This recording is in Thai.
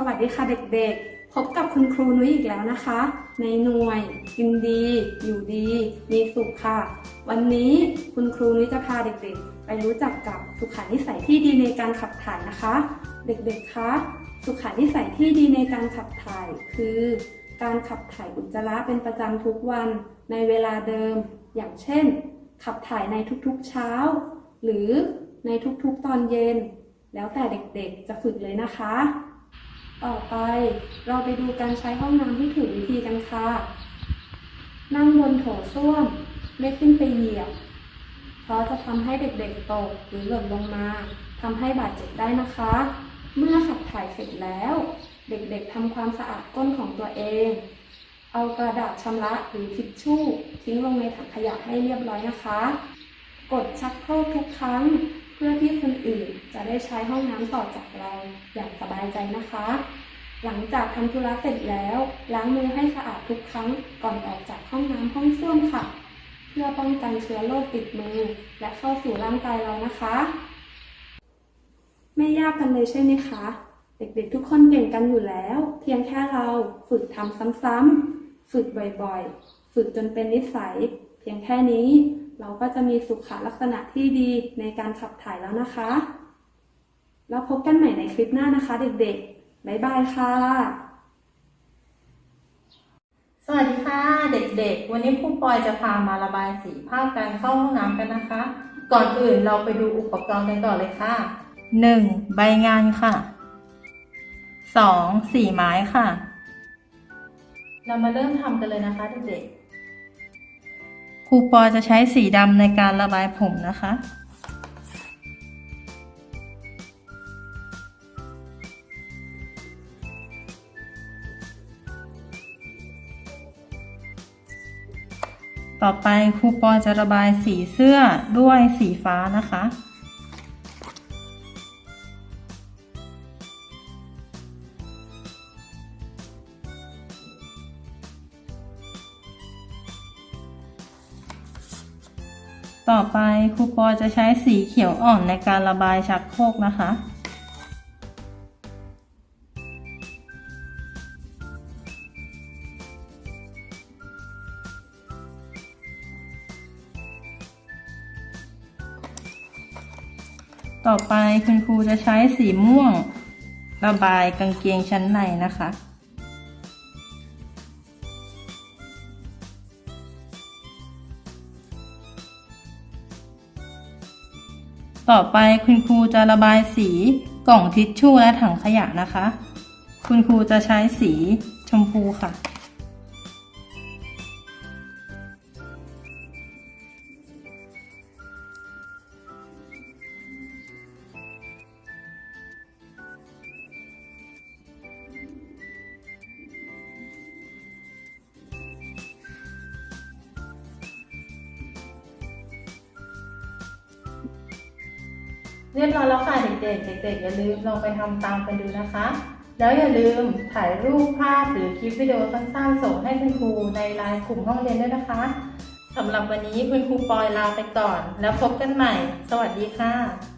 สวัสดีค่ะเด็กๆ พบกับคุณครูนุ้ยอีกแล้วนะคะ ในหน่วยกินดี อยู่ดี มีสุขค่ะ วันนี้คุณครูนุ้ยจะพาเด็กๆ ไปรู้จักกับสุขานิสัยที่ดีในการขับถ่ายนะคะ เด็กๆคะสุขานิสัยที่ดีในการขับถ่าย คือ การขับถ่ายอุจจาระเป็นประจำทุกวันในเวลาเดิม อย่างเช่น ขับถ่ายในทุกๆเช้า หรือในทุกๆตอนเย็น แล้วแต่เด็กๆจะฝึกเลยนะคะ ต่อไปเราไปดูการใช้ห้องน้ำที่ถูกวิธีกันค่ะ นั่งบนโถส้วมไม่ขึ้นไปเหยียบ เพราะจะทำให้เด็กๆตกหรือหล่นลงมาทำให้บาดเจ็บได้นะคะ เมื่อขับถ่ายเสร็จแล้ว เด็กๆทำความสะอาดก้นของตัวเอง เอากระดาษชำระหรือทิชชู่ทิ้งลงในถังขยะให้เรียบร้อยนะคะ กดชักโครกทุกครั้ง เพื่อที่คนอื่นจะได้ใช้ห้องน้ำต่อจากเราอย่างสบายใจนะคะ หลังจากทำธุระเสร็จแล้วล้างมือให้สะอาดทุกครั้งก่อนออกจากห้องน้ำห้องส้วมค่ะ เพื่อป้องกันเชื้อโรคติดมือ และเข้าสู่ร่างกายเรานะคะ ไม่ยากกันเลยใช่ไหมคะ เด็กๆทุกคนเก่งกันอยู่แล้ว เพียงแค่เราฝึกทำซ้ำๆฝึกบ่อยๆ ฝึกจนเป็นนิสัย พียงแค่นี้เราก็จะมีสุขลักษณะที่ดีในการขับถ่ายแล้วนะคะ แล้วพบกันใหม่ในคลิปหน้านะคะ เด็กๆ บ๊ายบายค่ะ สวัสดีค่ะเด็กๆ วันนี้ครูปอยจะพามาระบายสีภาพการเข้าห้องน้ำกันนะคะ ก่อนอื่นเราไปดูอุปกรณ์กันก่อนเลยค่ะ 1. ใบงานค่ะ 2. สีไม้ค่ะ เรามาเริ่มทำกันเลยนะคะเด็กๆ ครูปอจะใช้สีดำในการระบายผมนะคะ ต่อไปครูปอจะระบายสีเสื้อด้วยสีฟ้านะคะ ต่อไปครูปอจะใช้สีเขียวอ่อนในการระบายชักโครกนะคะ ต่อไปคุณครูจะใช้สีม่วง ระบายกางเกงชั้นในนะคะ ต่อไปคุณครูจะระบายสีกล่องทิชชู่และถังขยะนะคะ คุณครูจะใช้สีชมพูค่ะ เรียบร้อยแล้วค่ะเด็กๆ เด็กๆ อย่าลืมลองไปทำตามกันดูนะคะ แล้วอย่าลืมถ่ายรูปภาพหรือคลิปวิดีโอสั้นๆ ส่งให้คุณครูในไลน์กลุ่มห้องเรียนด้วยนะคะสำหรับวันนี้คุณครูปอยลาไปก่อน แล้วพบกันใหม่ สวัสดีค่ะ